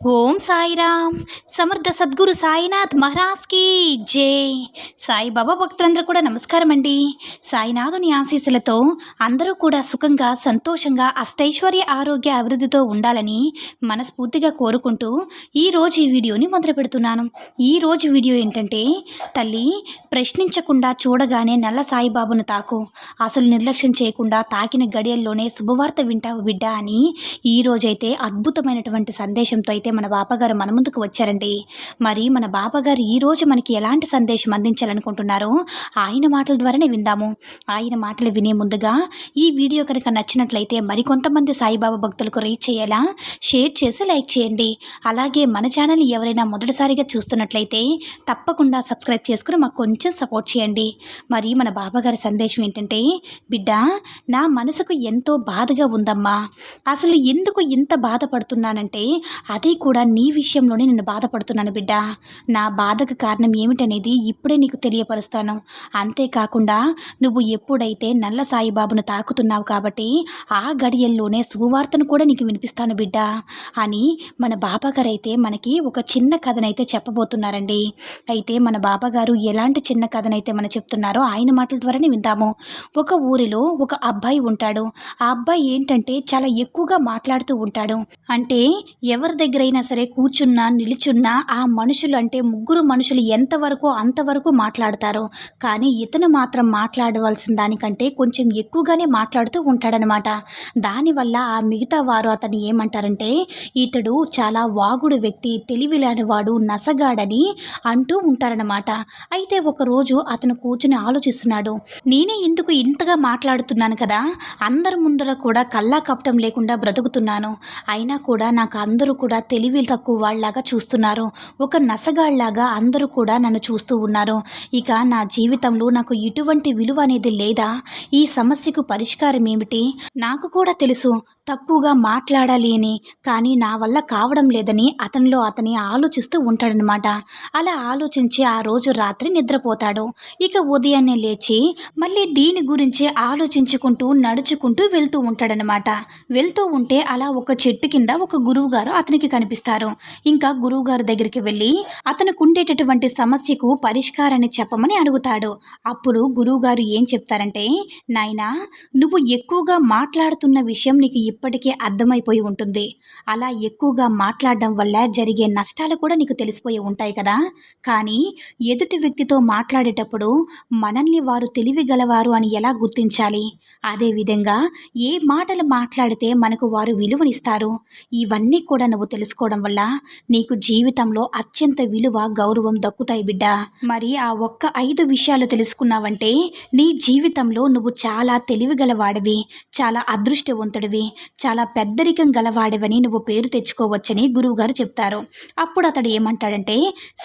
ఓం సాయిరామ్. సమర్థ సద్గురు సాయినాథ్ మహారాజ్కి జై. సాయిబాబా భక్తులందరూ కూడా నమస్కారం అండి సాయినాథుని ఆశీస్సులతో అందరూ కూడా సుఖంగా సంతోషంగా అష్టైశ్వర్య ఆరోగ్య అభివృద్ధితో ఉండాలని మనస్ఫూర్తిగా కోరుకుంటూ ఈరోజు ఈ వీడియోని మొదలు పెడుతున్నాను. ఈరోజు వీడియో ఏంటంటే తల్లి ప్రశ్నించకుండా చూడగానే నల్ల సాయిబాబును తాకు. అసలు నిర్లక్ష్యం చేయకుండా తాకిన గడియల్లోనే శుభవార్త వింటావు బిడ్డ అని ఈ రోజైతే అద్భుతమైనటువంటి సందేశంతో అయితే మన బాపగారు మన ముందుకు వచ్చారండి. మరి మన బాపగారు ఈరోజు మనకి ఎలాంటి సందేశం అందించాలనుకుంటున్నారో ఆయన మాటల ద్వారానే విందాము. ఆయన మాటలు వినే ముందుగా ఈ వీడియో కనుక నచ్చినట్లయితే మరికొంతమంది సాయిబాబా భక్తులకు రీచ్ చేయాలా షేర్ చేసి లైక్ చేయండి. అలాగే మన ఛానల్ ఎవరైనా మొదటిసారిగా చూస్తున్నట్లయితే తప్పకుండా సబ్స్క్రైబ్ చేసుకుని మాకు కొంచెం సపోర్ట్ చేయండి. మరి మన బాబాగారి సందేశం ఏంటంటే బిడ్డ నా మనసుకు ఎంతో బాధగా ఉందమ్మా. అసలు ఎందుకు ఇంత బాధపడుతున్నానంటే అది కూడా నీ విషయంలోనే నేను బాధపడుతున్నాను బిడ్డ. నా బాధకు కారణం ఏమిటనేది ఇప్పుడే నీకు తెలియపరుస్తాను. అంతేకాకుండా నువ్వు ఎప్పుడైతే నల్ల సాయిబాబును తాకుతున్నావు కాబట్టి ఆ గడియల్లోనే సువార్తను కూడా నీకు వినిపిస్తాను బిడ్డ అని మన బాబాగారు అయితే మనకి ఒక చిన్న కథనైతే చెప్పబోతున్నారండి. అయితే మన బాబాగారు ఎలాంటి చిన్న కథనైతే మనం చెప్తున్నారో ఆయన మాటల ద్వారానే విందాము. ఒక ఊరిలో ఒక అబ్బాయి ఉంటాడు. ఆ అబ్బాయి ఏంటంటే చాలా ఎక్కువగా మాట్లాడుతూ ఉంటాడు. అంటే ఎవరి దగ్గర ఎక్కడైనా సరే కూర్చున్నా నిలుచున్నా ఆ మనుషులు అంటే ముగ్గురు మనుషులు ఎంతవరకు అంతవరకు మాట్లాడతారు. కానీ ఇతను మాత్రం మాట్లాడవలసిన దానికంటే కొంచెం ఎక్కువగానే మాట్లాడుతూ ఉంటాడనమాట. దానివల్ల ఆ మిగతా వారు అతను ఏమంటారంటే ఇతడు చాలా వాగుడు వ్యక్తి తెలివిలేని వాడు నసగాడని అంటూ ఉంటారనమాట. అయితే ఒకరోజు అతను కూర్చుని ఆలోచిస్తున్నాడు నేనే ఎందుకు ఇంతగా మాట్లాడుతున్నాను కదా? అందరి ముందర కూడా కల్లా కపటం లేకుండా బ్రతుకుతున్నాను. అయినా కూడా నాకు అందరూ కూడా తెలివి తక్కువ వాళ్ళలాగా చూస్తున్నారు. ఒక నసగాళ్ళాగా అందరూ కూడా నన్ను చూస్తూ ఉన్నారు. ఇక నా జీవితంలో నాకు ఎటువంటి విలువ అనేది లేదా? ఈ సమస్యకు పరిష్కారం ఏమిటి? నాకు కూడా తెలుసు తక్కువగా మాట్లాడాలి అని. కానీ నా వల్ల కావడం లేదని అతనిలో అతని ఆలోచిస్తూ ఉంటాడనమాట అలా ఆలోచించి ఆ రోజు రాత్రి నిద్రపోతాడు. ఇక ఉదయాన్నే లేచి మళ్ళీ దీని గురించి ఆలోచించుకుంటూ నడుచుకుంటూ వెళ్తూ ఉంటాడనమాట వెళ్తూ ఉంటే అలా ఒక చెట్టు కింద ఒక గురువు గారు అతనికి కనిపిస్తారు. ఇంకా గురువుగారి దగ్గరికి వెళ్ళి అతనికి ఉండేటటువంటి సమస్యకు పరిష్కారాన్ని చెప్పమని అడుగుతాడు. అప్పుడు గురువుగారు ఏం చెప్తారంటే నాయనా నువ్వు ఎక్కువగా మాట్లాడుతున్న విషయం నీకు ఇప్పటికే అర్థమైపోయి ఉంటుంది. అలా ఎక్కువగా మాట్లాడడం వల్ల జరిగే నష్టాలు కూడా నీకు తెలిసిపోయి ఉంటాయి కదా. కానీ ఎదుటి వ్యక్తితో మాట్లాడేటప్పుడు మనల్ని వారు తెలివిగలవారు అని ఎలా గుర్తించాలి? అదేవిధంగా ఏ మాటలు మాట్లాడితే మనకు వారు విలువనిస్తారు? ఇవన్నీ కూడా నువ్వు తెలుసు తెలుసుకోవడం వల్ల నీకు జీవితంలో అత్యంత విలువ గౌరవం దక్కుతాయి బిడ్డ. మరి ఆ ఒక్క ఐదు విషయాలు తెలుసుకున్నావంటే నీ జీవితంలో నువ్వు చాలా తెలివి గలవాడివి చాలా అదృష్టవంతుడివి చాలా పెద్దరికం గలవాడివని నువ్వు పేరు తెచ్చుకోవచ్చని గురువుగారు చెప్తారు. అప్పుడు అతడు ఏమంటాడంటే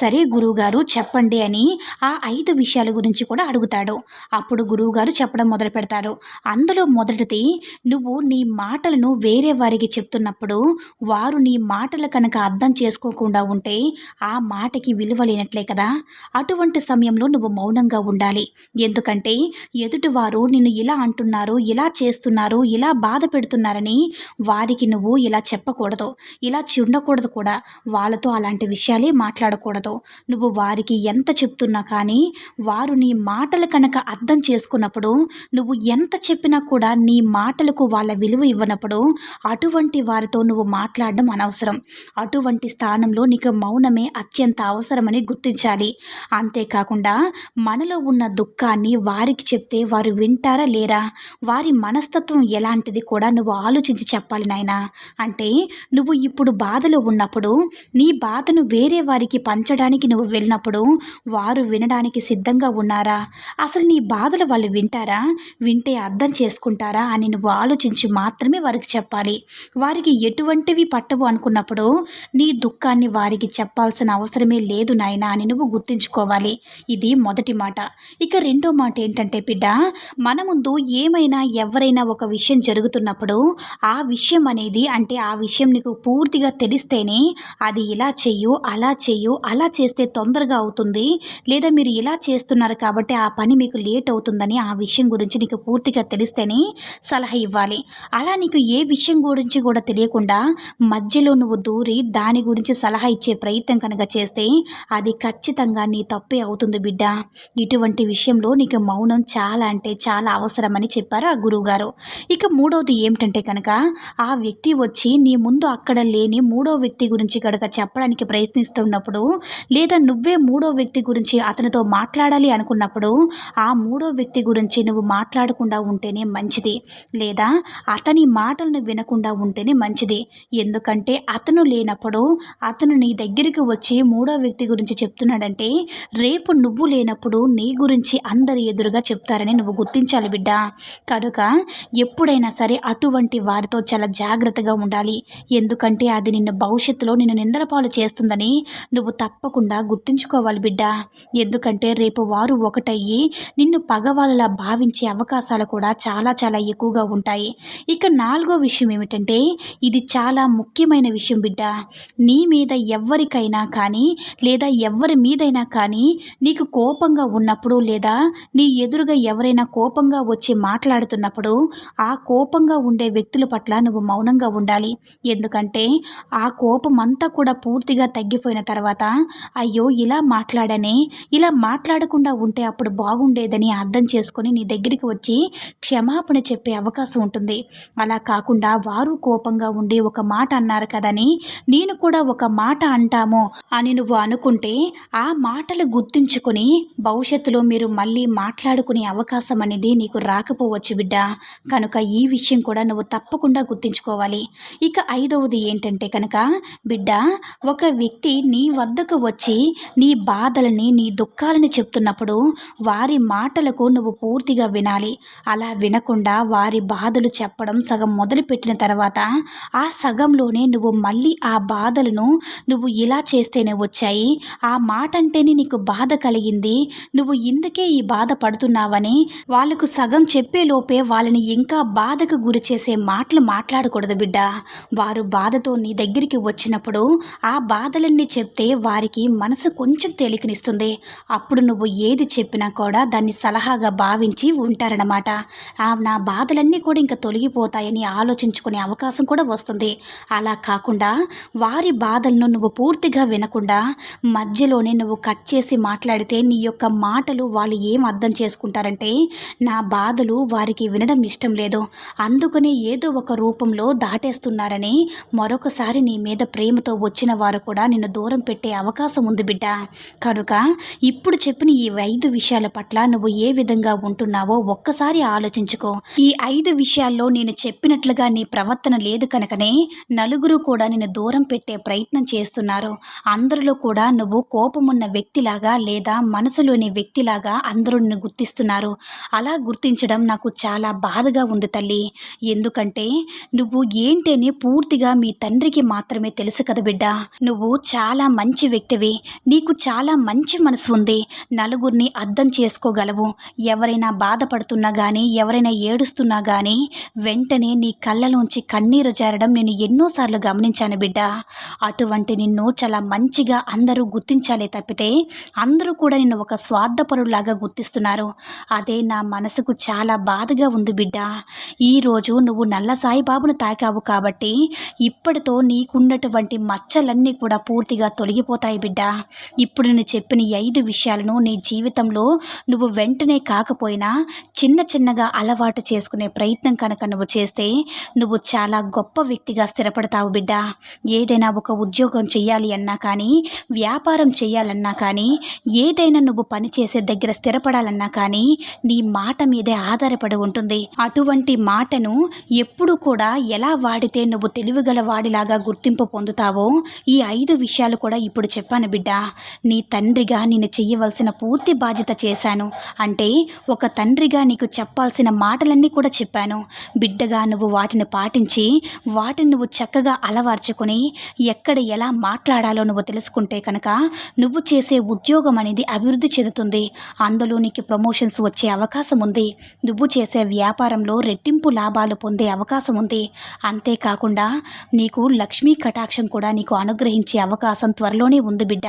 సరే గురువుగారు చెప్పండి అని ఆ ఐదు విషయాల గురించి కూడా అడుగుతాడు. అప్పుడు గురువుగారు చెప్పడం మొదలు పెడతారు. అందులో మొదటిది నువ్వు నీ మాటలను వేరే వారికి చెప్తున్నప్పుడు వారు నీ మాట మాటలు కనుక అర్థం చేసుకోకుండా ఉంటే ఆ మాటకి విలువ లేనట్లే కదా. అటువంటి సమయంలో నువ్వు మౌనంగా ఉండాలి. ఎందుకంటే ఎదుటివారు నిన్ను ఇలా అంటున్నారు ఇలా చేస్తున్నారు ఇలా బాధ పెడుతున్నారని వారికి నువ్వు ఇలా చెప్పకూడదు. ఇలా ఉండకూడదు కూడా. వాళ్ళతో అలాంటి విషయాలే మాట్లాడకూడదు. నువ్వు వారికి ఎంత చెప్తున్నా కానీ వారు నీ మాటలు కనుక అర్థం చేసుకున్నప్పుడు నువ్వు ఎంత చెప్పినా కూడా నీ మాటలకు వాళ్ళ విలువ ఇవ్వనప్పుడు అటువంటి వారితో నువ్వు మాట్లాడడం అనవసరం. అటువంటి స్థానంలో నీకు మౌనమే అత్యంత అవసరమని గుర్తించాలి. అంతేకాకుండా మనలో ఉన్న దుఃఖాన్ని వారికి చెప్తే వారు వింటారా లేరా? వారి మనస్తత్వం ఎలాంటిది కూడా నువ్వు ఆలోచించి చెప్పాలి నాయన. అంటే నువ్వు ఇప్పుడు బాధలో ఉన్నప్పుడు నీ బాధను వేరే వారికి పంచడానికి నువ్వు వెళ్ళినప్పుడు వారు వినడానికి సిద్ధంగా ఉన్నారా? అసలు నీ బాధలు వాళ్ళు వింటారా? వింటే అర్థం చేసుకుంటారా అని నువ్వు ఆలోచించి మాత్రమే వారికి చెప్పాలి. వారికి ఎటువంటివి పట్టవు అనుకున్నప్పుడు ఉన్నప్పుడు నీ దుఃఖాన్ని వారికి చెప్పాల్సిన అవసరమే లేదు నాయనా అని నువ్వు గుర్తుంచుకోవాలి. ఇది మొదటి మాట. ఇక రెండో మాట ఏంటంటే బిడ్డ మన ముందు ఏమైనా ఎవరైనా ఒక విషయం జరుగుతున్నప్పుడు ఆ విషయం అనేది అంటే ఆ విషయం నీకు పూర్తిగా తెలిస్తేనే అది ఇలా చెయ్యు అలా చెయ్యు అలా చేస్తే తొందరగా అవుతుంది. లేదా మీరు ఇలా చేస్తున్నారు కాబట్టి ఆ పని మీకు లేట్ అవుతుందని ఆ విషయం గురించి నీకు పూర్తిగా తెలిస్తేనే సలహా ఇవ్వాలి. అలా నీకు ఏ విషయం గురించి కూడా తెలియకుండా మధ్యలో నువ్వు దూరి దాని గురించి సలహా ఇచ్చే ప్రయత్నం కనుక చేస్తే అది ఖచ్చితంగా నీ తప్పే అవుతుంది బిడ్డ. ఇటువంటి విషయంలో నీకు మౌనం చాలా అంటే చాలా అవసరమని చెప్పారు ఆ గురువుగారు. ఇక మూడవది ఏమిటంటే కనుక ఆ వ్యక్తి వచ్చి నీ ముందు అక్కడ లేని మూడో వ్యక్తి గురించి కనుక చెప్పడానికి ప్రయత్నిస్తున్నప్పుడు లేదా నువ్వే మూడో వ్యక్తి గురించి అతనితో మాట్లాడాలి అనుకున్నప్పుడు ఆ మూడో వ్యక్తి గురించి నువ్వు మాట్లాడకుండా ఉంటేనే మంచిది. లేదా అతని మాటలను వినకుండా ఉంటేనే మంచిది. ఎందుకంటే అతను లేనప్పుడు అతను నీ దగ్గరికి వచ్చి మూడో వ్యక్తి గురించి చెప్తున్నాడంటే రేపు నువ్వు లేనప్పుడు నీ గురించి అందరి ఎదురుగా చెప్తారని నువ్వు గుర్తించాలి బిడ్డ. కనుక ఎప్పుడైనా సరే అటువంటి వారితో చాలా జాగ్రత్తగా ఉండాలి. ఎందుకంటే అది నిన్ను భవిష్యత్తులో నిన్ను నిందలపాలు చేస్తుందని నువ్వు తప్పకుండా గుర్తుంచుకోవాలి బిడ్డ. ఎందుకంటే రేపు వారు ఒకటయ్యి నిన్ను పగవాళ్ళలా భావించే అవకాశాలు కూడా చాలా చాలా ఎక్కువగా ఉంటాయి. ఇక నాలుగో విషయం ఏమిటంటే ఇది చాలా ముఖ్యమైన విషయం బిడ్డ. నీ మీద ఎవ్వరికైనా కానీ లేదా ఎవరి మీదైనా కానీ నీకు కోపంగా ఉన్నప్పుడు లేదా నీ ఎదురుగా ఎవరైనా కోపంగా వచ్చి మాట్లాడుతున్నప్పుడు ఆ కోపంగా ఉండే వ్యక్తుల పట్ల నువ్వు మౌనంగా ఉండాలి. ఎందుకంటే ఆ కోపం అంతా కూడా పూర్తిగా తగ్గిపోయిన తర్వాత అయ్యో ఇలా మాట్లాడనే ఇలా మాట్లాడకుండా ఉంటే అప్పుడు బాగుండేదని అర్థం చేసుకొని నీ దగ్గరికి వచ్చి క్షమాపణ చెప్పే అవకాశం ఉంటుంది. అలా కాకుండా వారు కోపంగా ఉండి ఒక మాట అన్నారు కదని నేను కూడా ఒక మాట అంటాము అని నువ్వు అనుకుంటే ఆ మాటలు గుర్తుంచుకొని భవిష్యత్తులో మీరు మళ్ళీ మాట్లాడుకునే అవకాశం అనేది నీకు రాకపోవచ్చు బిడ్డ. కనుక ఈ విషయం కూడా నువ్వు తప్పకుండా గుర్తుంచుకోవాలి. ఇక ఐదవది ఏంటంటే కనుక బిడ్డ ఒక వ్యక్తి నీ వద్దకు వచ్చి నీ బాధలని నీ దుఃఖాలని చెప్తున్నప్పుడు వారి మాటలకు నువ్వు పూర్తిగా వినాలి. అలా వినకుండా వారి బాధలు చెప్పడం సగం మొదలుపెట్టిన తర్వాత ఆ సగంలోనే నువ్వు మళ్ళీ ఆ బాధలను నువ్వు ఇలా చేస్తేనే వచ్చాయి. ఆ మాట అంటేనే నీకు బాధ కలిగింది. నువ్వు ఇందుకే ఈ బాధ పడుతున్నావని వాళ్ళకు సగం చెప్పే లోపే వాళ్ళని ఇంకా బాధకు గురి చేసే మాటలు మాట్లాడకూడదు బిడ్డ. వారు బాధతో నీ దగ్గరికి వచ్చినప్పుడు ఆ బాధలన్నీ చెప్తే వారికి మనసు కొంచెం తేలికనిస్తుంది. అప్పుడు నువ్వు ఏది చెప్పినా కూడా దాన్ని సలహాగా భావించి ఉంటారన్నమాట. ఆ నా బాధలన్నీ కూడా ఇంకా తొలగిపోతాయని ఆలోచించుకునే అవకాశం కూడా వస్తుంది. అలా కాకుండా వారి బాధలను నువ్వు పూర్తిగా వినకుండా మధ్యలోనే నువ్వు కట్ చేసి మాట్లాడితే నీ యొక్క మాటలు వాళ్ళు ఏం అర్థం చేసుకుంటారంటే నా బాధలు వారికి వినడం ఇష్టం లేదు. అందుకనే ఏదో ఒక రూపంలో దాటేస్తున్నారని మరొకసారి నీ మీద ప్రేమతో వచ్చిన వారు కూడా నిన్ను దూరం పెట్టే అవకాశం ఉంది బిడ్డ. కనుక ఇప్పుడు చెప్పిన ఈ ఐదు విషయాల పట్ల నువ్వు ఏ విధంగా ఉంటున్నావో ఒక్కసారి ఆలోచించుకో. ఈ ఐదు విషయాల్లో నేను చెప్పినట్లుగా నీ ప్రవర్తన లేదు కనుకనే నలుగురు కూడా నిన్ను దూరం పెట్టే ప్రయత్నం చేస్తున్నారు అందరిలో కూడా నువ్వు కోపమున్న వ్యక్తిలాగా లేదా మనసులోని వ్యక్తిలాగా అందరూ నిన్ను గుర్తిస్తున్నారు. అలా గుర్తించడం నాకు చాలా బాధగా ఉంది తల్లి. ఎందుకంటే నువ్వు ఏంటని పూర్తిగా మీ తండ్రికి మాత్రమే తెలుసు కదా బిడ్డ. నువ్వు చాలా మంచి వ్యక్తివి. నీకు చాలా మంచి మనసు ఉంది. నలుగురిని అర్థం చేసుకోగలవు. ఎవరైనా బాధపడుతున్నా కానీ ఎవరైనా ఏడుస్తున్నా కానీ వెంటనే నీ కళ్ళలోంచి కన్నీరు జారడం నేను ఎన్నోసార్లు గమనించాను బిడ్డ. అటువంటి నిన్ను చాలా మంచిగా అందరూ గుర్తించాలే తప్పితే అందరూ కూడా నిన్ను ఒక స్వార్థపరులాగా గుర్తిస్తున్నారు. అదే నా మనసుకు చాలా బాధగా ఉంది బిడ్డ. ఈరోజు నువ్వు నల్ల సాయిబాబును తాకావు కాబట్టి ఇప్పటితో నీకున్నటువంటి మచ్చలన్నీ కూడా పూర్తిగా తొలగిపోతాయి బిడ్డ. ఇప్పుడు నేను చెప్పిన ఐదు విషయాలను నీ జీవితంలో నువ్వు వెంటనే కాకపోయినా చిన్న చిన్నగా అలవాటు చేసుకునే ప్రయత్నం కనుక నువ్వు చేస్తే నువ్వు చాలా గొప్ప వ్యక్తిగా స్థిరపడతావు బిడ్డ. ఏదైనా ఒక ఉద్యోగం చేయాలి అన్నా కానీ వ్యాపారం చేయాలన్నా కానీ ఏదైనా నువ్వు పని చేసే దగ్గర స్థిరపడాలన్నా కానీ నీ మాట మీదే ఆధారపడి ఉంటుంది. అటువంటి మాటను ఎప్పుడు కూడా ఎలా వాడితే నువ్వు తెలివిగల వాడిలాగా గుర్తింపు పొందుతావో ఈ ఐదు విషయాలు కూడా ఇప్పుడు చెప్పాను బిడ్డ. నీ తండ్రిగా నేను చెయ్యవలసిన పూర్తి బాధ్యత చేశాను. అంటే ఒక తండ్రిగా నీకు చెప్పాల్సిన మాటలన్నీ కూడా చెప్పాను. బిడ్డగా నువ్వు వాటిని పాటించి వాటిని నువ్వు చక్కగా అలవారు అలవర్చుకొని ఎక్కడ ఎలా మాట్లాడాలో నువ్వు తెలుసుకుంటే కనుక నువ్వు చేసే ఉద్యోగం అనేది అభివృద్ధి చెందుతుంది. అందులో నీకు ప్రమోషన్స్ వచ్చే అవకాశం ఉంది. నువ్వు చేసే వ్యాపారంలో రెట్టింపు లాభాలు పొందే అవకాశం ఉంది. అంతేకాకుండా నీకు లక్ష్మీ కటాక్షం కూడా నీకు అనుగ్రహించే అవకాశం త్వరలోనే ఉంది బిడ్డ.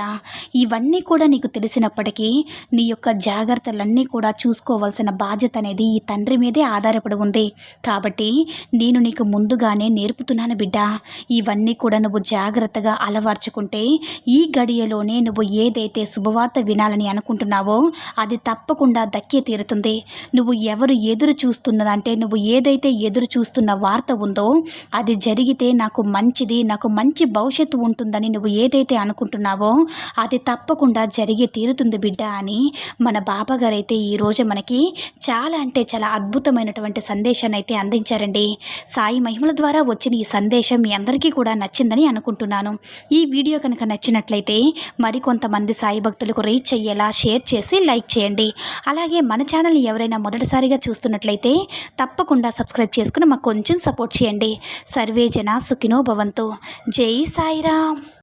ఇవన్నీ కూడా నీకు తెలిసినప్పటికీ నీ యొక్క జాగ్రత్తలన్నీ కూడా చూసుకోవాల్సిన బాధ్యత అనేది ఈ తండ్రి మీదే ఆధారపడి ఉంది. కాబట్టి నేను నీకు ముందుగానే నేర్పుతున్నాను బిడ్డ. ఇవన్నీ కూడా నువ్వు జాగ్రత్తగా అలవర్చుకుంటే ఈ గడియలోనే నువ్వు ఏదైతే శుభవార్త వినాలని అనుకుంటున్నావో అది తప్పకుండా దక్కి తీరుతుంది. నువ్వు ఎవరు ఎదురు చూస్తున్నదంటే నువ్వు ఏదైతే ఎదురు చూస్తున్న వార్త ఉందో అది జరిగితే నాకు మంచిది నాకు మంచి భవిష్యత్తు ఉంటుందని నువ్వు ఏదైతే అనుకుంటున్నావో అది తప్పకుండా జరిగే తీరుతుంది బిడ్డ అని మన బాబాగారు అయితే ఈరోజు మనకి చాలా అంటే చాలా అద్భుతమైనటువంటి సందేశాన్ని అయితే అందించారండి. సాయి మహిమల ద్వారా వచ్చిన ఈ సందేశం మీ అందరికీ కూడా నచ్చిందని అనుకుంటున్నాను. ఈ వీడియో కనుక నచ్చినట్లయితే మరికొంతమంది సాయి భక్తులకు రీచ్ అయ్యేలా షేర్ చేసి లైక్ చేయండి. అలాగే మన ఛానల్ని ఎవరైనా మొదటిసారిగా చూస్తున్నట్లయితే తప్పకుండా సబ్స్క్రైబ్ చేసుకుని మాకు కొంచెం సపోర్ట్ చేయండి. సర్వే జన సుఖినో భవంతు. జై సాయిరామ్.